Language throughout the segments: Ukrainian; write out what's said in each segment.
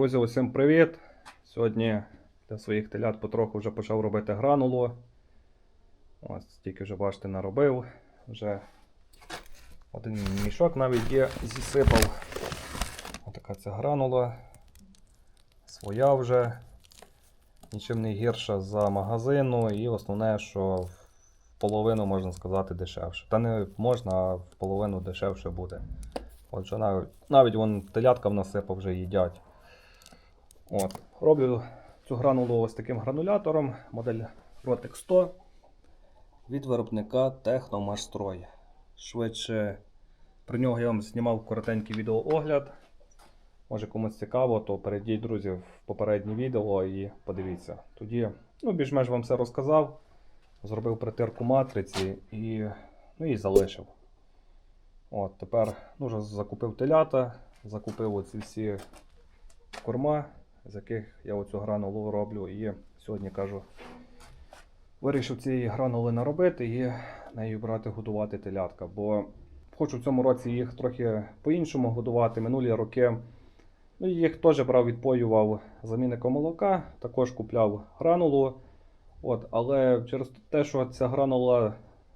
Друзі, усім привіт! Сьогодні для своїх телят потроху вже почав робити гранулу. Ось тільки вже бачите, наробив. Вже один мішок навіть є, зісипав. Отака ця гранула. Своя вже. Нічим не гірша за магазину. І основне, що в половину можна сказати дешевше. Та не можна, а в половину дешевше буде. Отже, навіть, навіть вон телятка в насипав вже їдять. От. Роблю цю гранулу ось таким гранулятором, модель Rotex 100 від виробника Техномашстрой. Швидше про нього я вам знімав коротенький відеоогляд. Може комусь цікаво, то перейдіть, друзі, в попереднє відео і подивіться. Тоді ну, більш-менш вам все розказав, зробив притирку матриці і, ну, і залишив. От, тепер ну, вже закупив телята, закупив оці всі корма, з яких я оцю гранулу роблю. І сьогодні кажу, вирішив цієї гранули наробити і нею брати годувати телятка. Бо хочу в цьому році їх трохи по-іншому годувати. Минулі роки ну, їх теж брав, відпоював замінником молока, також купляв гранулу. От, але через те, що ця гранула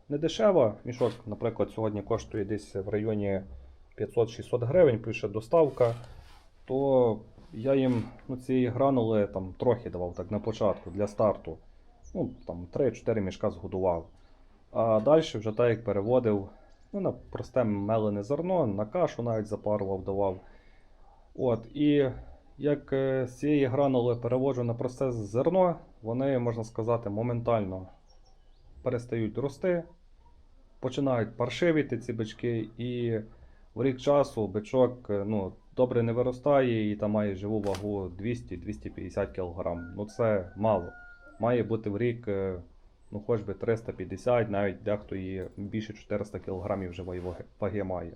не дешева. Мішок, наприклад, сьогодні коштує десь в районі 500-600 гривень, пише доставка, то я їм ну, цієї гранули там, трохи давав так на початку для старту. Ну, там 3-4 мішка згодував. А далі вже так як переводив ну, на просте мелене зерно, на кашу навіть запарував, давав. От, і як е, з цієї гранули переводжу на просте зерно, вони, можна сказати, моментально перестають рости, починають паршивіти ці бички, і в рік часу бичок е, ну, добре не виростає і там має живу вагу 200-250 кг. Ну це мало. Має бути в рік е, ну, хоч би 350, навіть дехто і більше 400 кг живої ваги- має.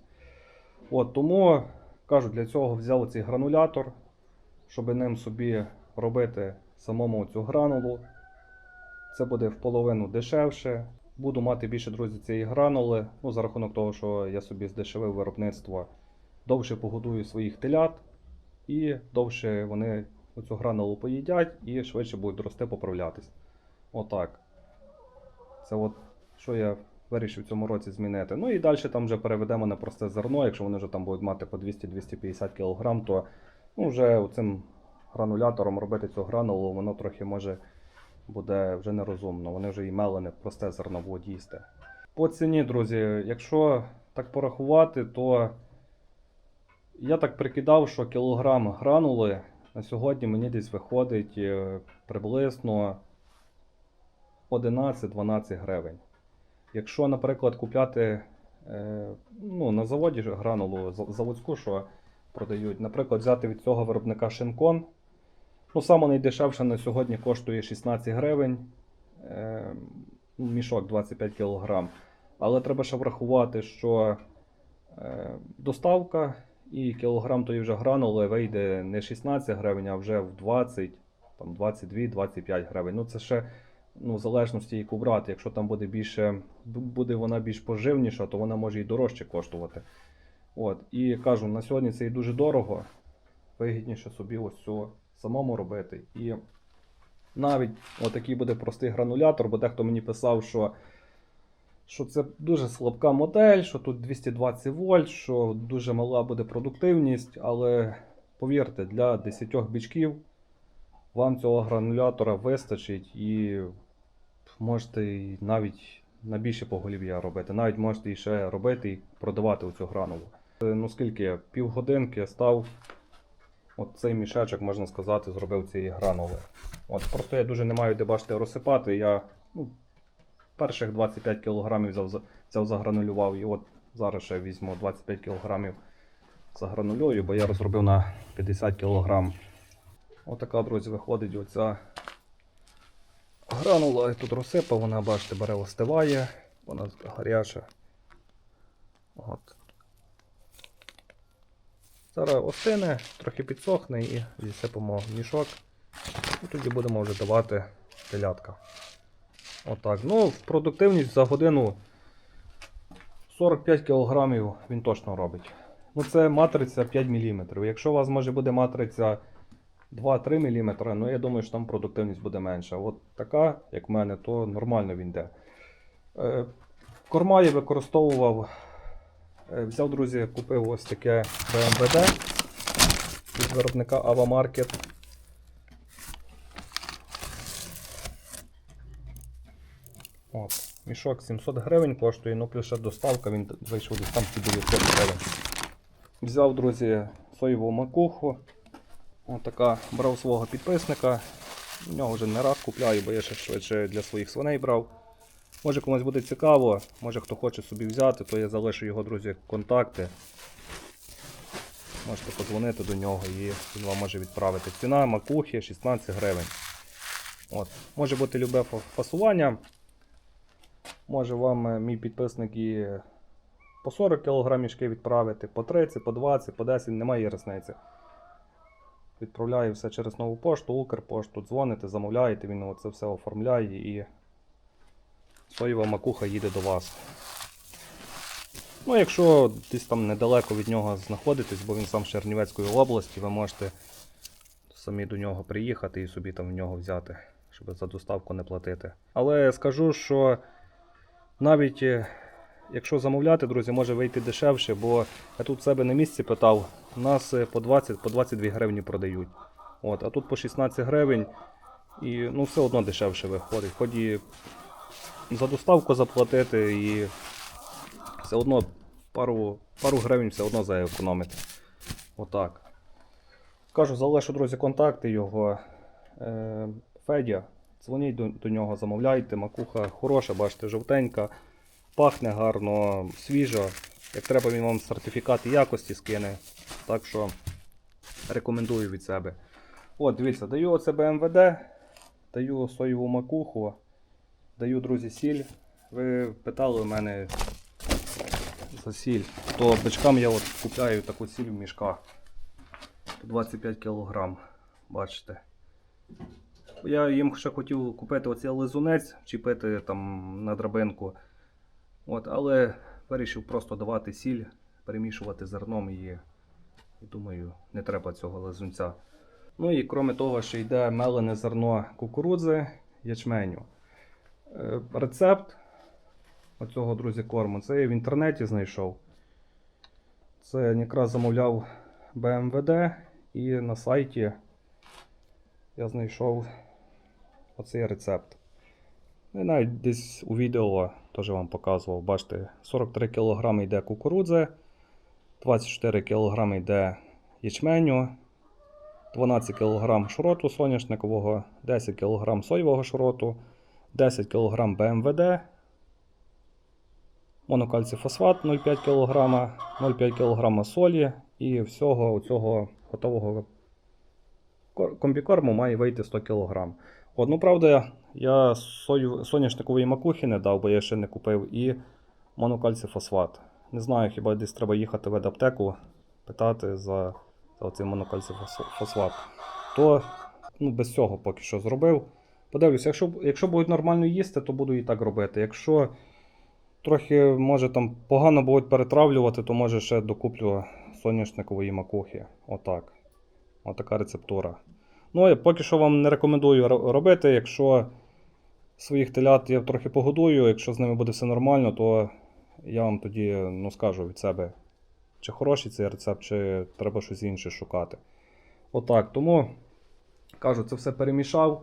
От, тому кажу, для цього взяв цей гранулятор, щоб ним собі робити самому цю гранулу. Це буде в половину дешевше. Буду мати більше друзі цієї гранули. Ну, за рахунок того, що я собі здешевив виробництво, довше погодую своїх телят, і довше вони оцю гранулу поїдять і швидше будуть рости, поправлятись. Отак. Це от що я вирішив в цьому році змінити. Ну і далі там вже переведемо на просте зерно. Якщо вони вже там будуть мати по 200-250 кг, то ну, вже цим гранулятором робити цю гранулу, воно трохи може буде вже нерозумно. Вони вже і мелене просте зерно будуть їсти. По ціні, друзі, якщо так порахувати, то я так прикидав, що кілограм гранули на сьогодні мені десь виходить е, приблизно 11-12 гривень. Якщо, наприклад, купляти е, ну, на заводі гранулу заводську, що продають, наприклад, взяти від цього виробника Шинкон. Ну, саме найдешевше на сьогодні коштує 16 гривень. Е, мішок 25 кг. Але треба ще врахувати, що доставка і кілограм тої вже гранули вийде не 16 гривень, а вже в 20, там 22-25 гривень. Ну, це ще ну, в залежності яку брати. Якщо там буде більше, буде вона більш поживніша, то вона може і дорожче коштувати. От. І кажу, на сьогодні це і дуже дорого. Вигідніше собі ось цю самому робити. І навіть отакий буде простий гранулятор, бо дехто мені писав, що, що це дуже слабка модель, що тут 220 вольт, що дуже мала буде продуктивність, але повірте, для 10 бичків вам цього гранулятора вистачить і можете навіть на більше поголів'я робити. Навіть можете ще робити і продавати оцю гранулу. Е, Ну скільки? Півгодинки став. От цей мішечок, можна сказати, зробив цієї гранули. От, просто я дуже не маю де бачите розсипати. Я ну, перших 25 кг взяв, загранулював. І от зараз ще візьму 25 кг загранулюю, бо я розробив на 50 кг. Отака, друзі, виходить оця гранула. Я тут розсипав, вона, бачите, бере остиває, вона гаряча. От. Зараз остине, трохи підсохне і зісипемо в мішок. І тоді будемо вже давати телятка. Отак. Ну, продуктивність за годину 45 кг він точно робить. Ну, це матриця 5 мм. Якщо у вас може буде матриця 2-3 мм, ну я думаю, що там продуктивність буде менша. От така, як в мене, то нормально він йде. Е, Корма я використовував. е, Взяв, друзі, купив ось таке BMWD від виробника Ava Market. От, мішок 700 гривень коштує, ну плюс ще доставка, він вийшов десь там під 900 гривень. Взяв, друзі, соєву макуху. Ось така брав свого підписника. У нього вже не раз купляю, бо я ще швидше для своїх свиней брав. Може комусь буде цікаво, може хто хоче собі взяти, то я залишу його, друзі, контакти. Можете подзвонити до нього і він вам може відправити. Ціна макухи 16 гривень. От. Може бути любе фасування. Може вам е, мій підписник і по 40 кг мішки відправити, по 30, по 20, по 10, немає різниці. Відправляю все через нову пошту, Укрпошту, дзвоните, замовляєте, він це все оформляє і соєва макуха їде до вас. Ну, якщо десь там недалеко від нього знаходитесь, бо він сам з Чернівецької області, ви можете самі до нього приїхати і собі там в нього взяти, щоб за доставку не платити. Але скажу, що навіть е, якщо замовляти, друзі, може вийти дешевше, бо я тут себе на місці питав, у нас е, по 20 по 22 гривні продають. От, а тут по 16 гривень і ну, все одно дешевше виходить. Хоч і за доставку заплатити і все одно пару, пару гривень все одно заекономити. Отак. Скажу, залишу, друзі, контакти його. Е, Федя. Дзвоніть до, до нього, замовляйте. Макуха хороша, бачите, жовтенька, пахне гарно, свіжо. Як треба, він вам сертифікат якості скине. Так що рекомендую від себе. От, дивіться, даю оце БМВД, даю соєву макуху, даю, друзі, сіль. Ви питали у мене за сіль. То бичкам я от купляю таку сіль в мішках. 25 кг. Бачите. Я їм ще хотів купити оцей лизунець, чіпити там на драбинку. От, але вирішив просто давати сіль, перемішувати зерном і, і думаю, не треба цього лизунця. Ну і крім того, ще йде мелене зерно кукурудзи, ячменю. Е, Рецепт оцього, друзі, корму. Це я в інтернеті знайшов. Це якраз замовляв БМВД і на сайті я знайшов оцей рецепт. І навіть десь у відео теж вам показував. Бачите, 43 кг йде кукурудзи, 24 кг йде ячменю, 12 кг шроту соняшникового, 10 кг соєвого шроту, 10 кг БМВД, монокальцифосфат 0,5 кг, 0,5 кг солі і всього цього готового комбікорму має вийти 100 кг. От, ну, правда, я соняшникової макухи не дав, бо я ще не купив, і монокальцифосфат. Не знаю, хіба десь треба їхати в аптеку, питати за, за цей монокальцифосфат. То ну, без цього поки що зробив. Подивлюся, якщо, якщо будуть нормально їсти, то буду і так робити. Якщо трохи може там погано будуть перетравлювати, то може ще докуплю соняшникової макухи. Отак. Отака рецептура. Ну, я поки що вам не рекомендую робити. Якщо своїх телят я трохи погодую, якщо з ними буде все нормально, то я вам тоді ну, скажу від себе, чи хороший цей рецепт, чи треба щось інше шукати. Отак. Тому кажу, це все перемішав.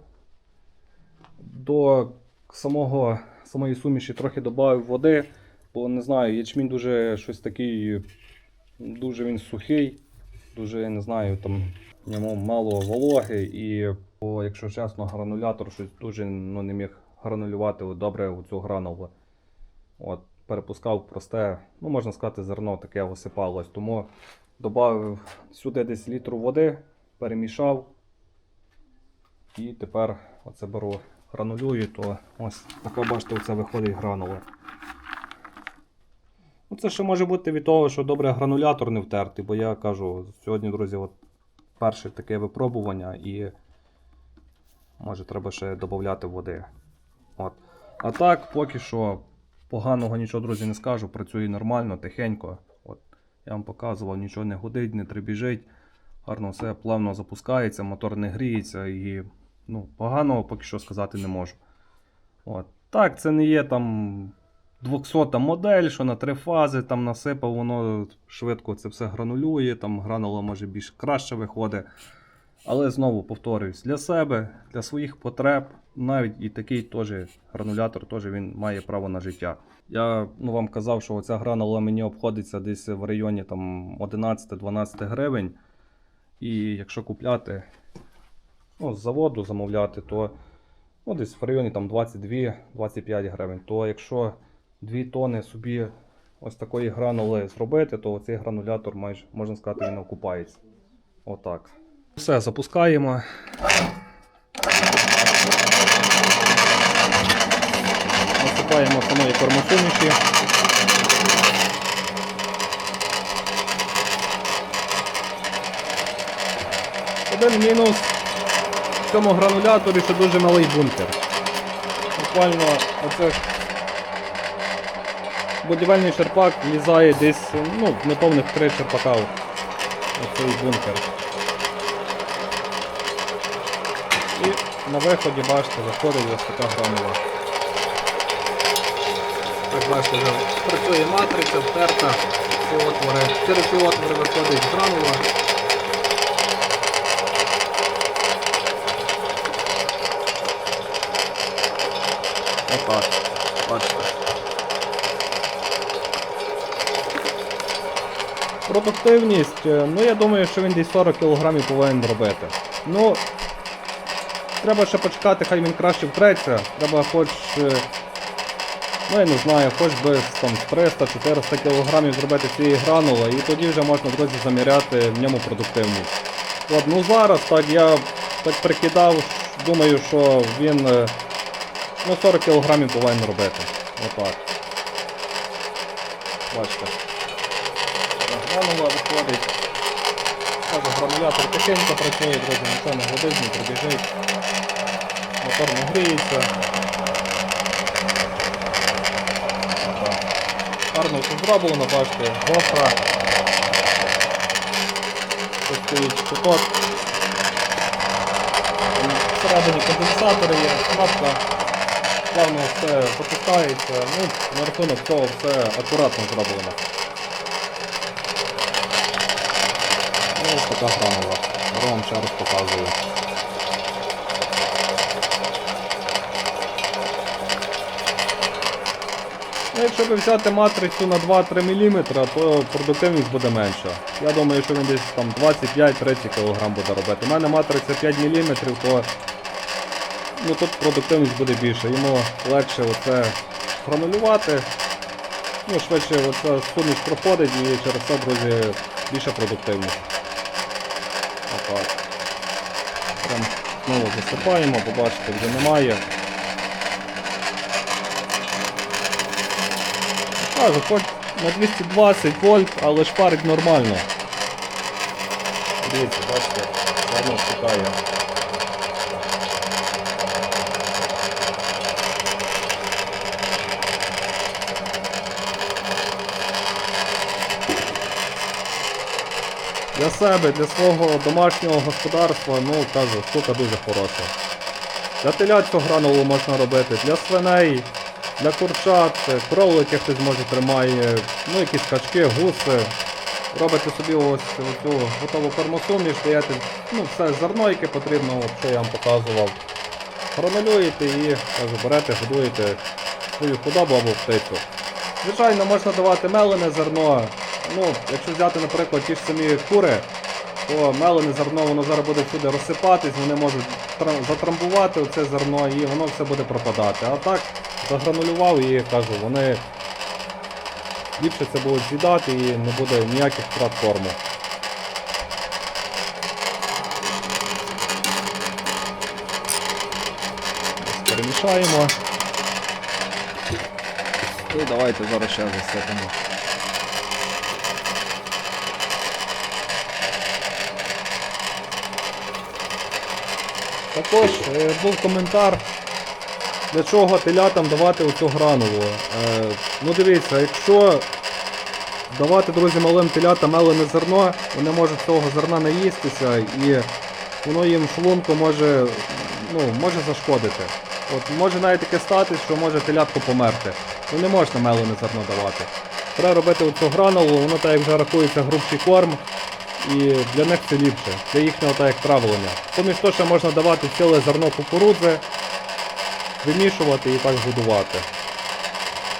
До самого, самої суміші трохи додав води, бо не знаю, ячмінь дуже щось такий, дуже він сухий, дуже, не знаю, там в ньому мало вологи, і, бо, якщо чесно, гранулятор щось дуже ну, не міг гранулювати добре у цю гранулу. От, перепускав просте, ну можна сказати, зерно таке висипалось. Тому додав сюди десь літру води, перемішав. І тепер оце беру гранулюю, то ось така бачите, оце виходить гранула. Ну, це ще може бути від того, що добре гранулятор не втертий, бо я кажу, сьогодні, друзі, от перше таке випробування і може треба ще додати води. От. А так, поки що поганого нічого, друзі, не скажу. Працює нормально, тихенько. От. Я вам показував, нічого не гудить, не требіжить. гарно все плавно запускається, мотор не гріється і ну, поганого поки що сказати не можу. От. Так, це не є там 200 модель, що на три фази там насипав, воно швидко це все гранулює, там гранула може більш краще виходить. Але знову повторююсь, для себе, для своїх потреб, навіть і такий теж гранулятор теж він має право на життя. Я ну, вам казав, що оця гранула мені обходиться десь в районі там 11-12 гривень. І якщо купляти ну, з заводу замовляти, то ну, десь в районі там 22-25 гривень. То якщо 2 тони собі ось такої гранули зробити, то цей гранулятор майже можна сказати він окупається. Отак. Все, запускаємо. Насипаємо самої кормосуміші. Один мінус в цьому грануляторі це дуже малий бункер. Буквально оце будівельний черпак влізає десь ну, в неповних три черпака в цей бункер. І на виході, бачите, заходить ось така гранула. Так, бачите, вже працює матриця, втерта, ці отвори. Через ці отвори виходить гранула. Отак, бачите. Продуктивність, е, ну я думаю, що він десь 40 кг повинен робити. Ну, треба ще почекати, хай він краще втреться. Треба хоч. е, Ну я не знаю, хоч би там 300-400 кг зробити цієї гранули, і тоді вже можна друзі заміряти в ньому продуктивність. От, ну зараз так я так прикидав, думаю, що він е, ну, 40 кг повинен робити. Отак. Бачите. Гранула виходить. Кажу, гранулятор тихенько працює, друзі, ніхто не годить, не пробіжить. Мотор не гріється. Гарно все зроблено, бачите, гофра. Тут стоїть куток. Всередині конденсатори є, кнопка. Плавно все запускається. Ну, на рахунок цього все акуратно зроблено. Така гранула. Я вам ще показую. Ну, якщо б взяти матрицю на 2-3 мм, то продуктивність буде менша. Я думаю, що він десь там 25-30 кг буде робити. У мене матриця 5 мм, то ну, тут продуктивність буде більше. Йому легше оце гранулювати. Ну, швидше оця суміш проходить і через це, друзі, більша продуктивність. Отак. Прям знову засипаємо, побачите, вже немає. Кажу, хоч на 220 вольт, але шпарить нормально. Дивіться, бачите, гарно втікає. Для себе, для свого домашнього господарства, ну кажу, штука дуже хороша. Для телят гранулу можна робити, для свиней, для курчат, кролики хтось може тримає, ну якісь качки, гуси. Робите собі ось цю готову кормосуміш, даєте ну, все зерно, яке потрібно, от, що я вам показував. Гранулюєте і кажу, берете, годуєте свою худобу або птицю. Звичайно, можна давати мелене зерно. Ну, якщо взяти, наприклад, ті ж самі кури, то мелене зерно воно зараз буде всюди розсипатись, вони можуть затрамбувати це зерно і воно все буде пропадати. А так, загранулював і кажу, вони ліпше це будуть з'їдати і не буде ніяких втрат корму. Перемішаємо. І давайте зараз ще засипемо. Також е, був коментар, для чого телятам давати оцю гранулу. Е, ну дивіться, якщо давати, друзі, малим телятам мелене зерно, вони можуть цього зерна наїстися і воно їм шлунку може, ну, може зашкодити. От може навіть таке статись, що може телятко померти. Ну не можна мелене зерно давати. Треба робити оцю гранулу, воно так як вже рахується грубший корм. І для них це ліпше, для їхнього так як травлення. Поміж того, ще можна давати ціле зерно кукурудзи, вимішувати і так годувати.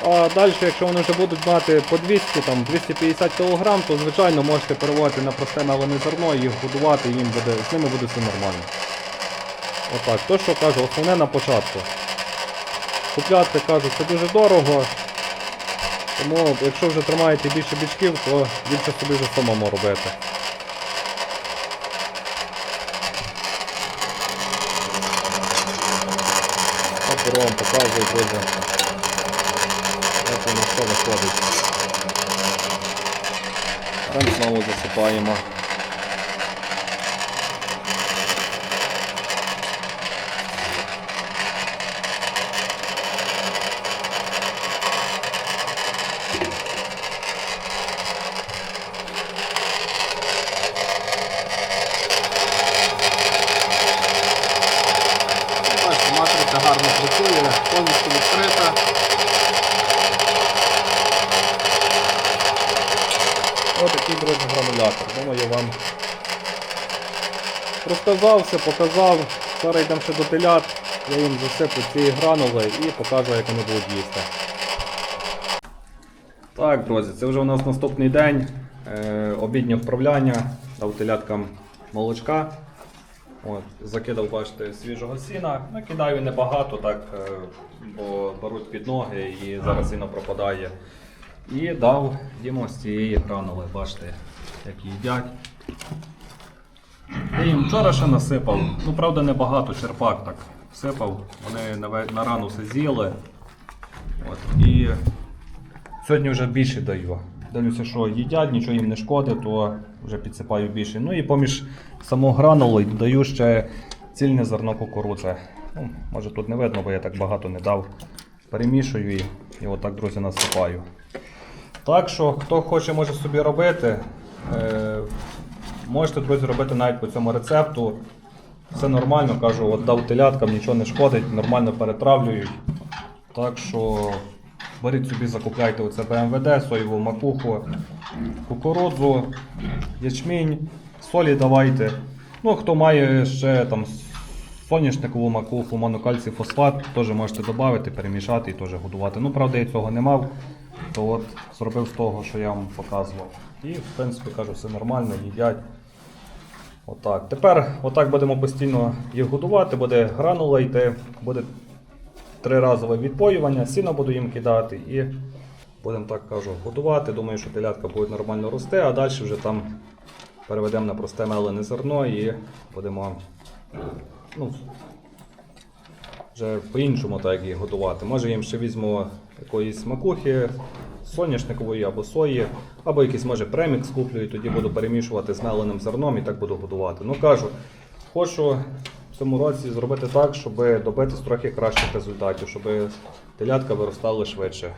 А далі, якщо вони вже будуть мати по 200, там, 250 кг, то звичайно можете переводити на просте мелене зерно їх годувати, їм буде, з ними буде все нормально. Отак, то що кажу, основне на початку. Купляти, кажу, це дуже дорого. Тому якщо вже тримаєте більше бічків, то більше собі вже самому робити. Так, вам показую, друзі. Як воно все виходить. Там знову засипаємо. Бачите, матриця гарно працює, повністю відкрита. Ось такий, друзі, гранулятор. Думаю, вам розказав все, показав. Зараз йдемо ще до телят, я їм засиплю ці гранули і покажу, як вони будуть їсти. Так, друзі, це вже у нас наступний день. Е, обіднє вправляння. Дав теляткам молочка. От, закидав, бачите, свіжого сіна. Накидаю небагато, так, е, бо беруть під ноги і зараз сіно пропадає. І дав їм ось цієї гранули, бачите, як їдять. Я їм вчора ще насипав, ну правда небагато, черпак так всипав. Вони на, рану все з'їли. От, і сьогодні вже більше даю. Дивлюся, що їдять, нічого їм не шкодить, то вже підсипаю більше. Ну і поміж самого гранулу даю ще цільне зерно кукурудзи. Ну, може тут не видно, бо я так багато не дав. Перемішую і, і отак, друзі, насипаю. Так що, хто хоче, може собі робити. Е, можете, друзі, робити навіть по цьому рецепту. Все нормально, кажу, от дав теляткам, нічого не шкодить, нормально перетравлюють. Так що беріть собі, закупляйте оце БМВД, соєву макуху, кукурудзу, ячмінь, солі давайте. Ну, хто має ще там соняшникову макуху, монокальцій фосфат, теж можете додати, перемішати і теж годувати. Ну, правда, я цього не мав, то от зробив з того, що я вам показував. І, в принципі, кажу, все нормально, їдять. Отак. Тепер отак будемо постійно їх годувати, буде гранула йти, буде триразове відпоювання, сіно буду їм кидати і будемо так кажу, годувати. Думаю, що телятка буде нормально рости, а далі вже там переведемо на просте мелене зерно і будемо ну, вже по-іншому так їх годувати. Може їм ще візьму якоїсь макухи, соняшникової або сої, або якийсь може премікс куплю і тоді буду перемішувати з меленим зерном і так буду годувати. Ну кажу, хочу в цьому році зробити так, щоб добитись трохи кращих результатів, щоб телятка виростали швидше.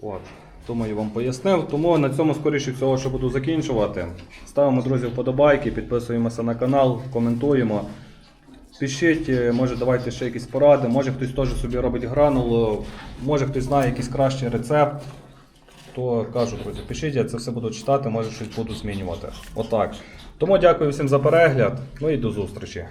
От. Думаю, вам пояснив. Тому на цьому скоріше всього, що буду закінчувати. Ставимо, друзі, вподобайки, підписуємося на канал, коментуємо. Пишіть, е, може давайте ще якісь поради, може хтось теж собі робить гранулу, може хтось знає якийсь кращий рецепт. То кажу, друзі, пишіть, я це все буду читати, може щось буду змінювати. Отак. Тому дякую всім за перегляд. Ну і до зустрічі.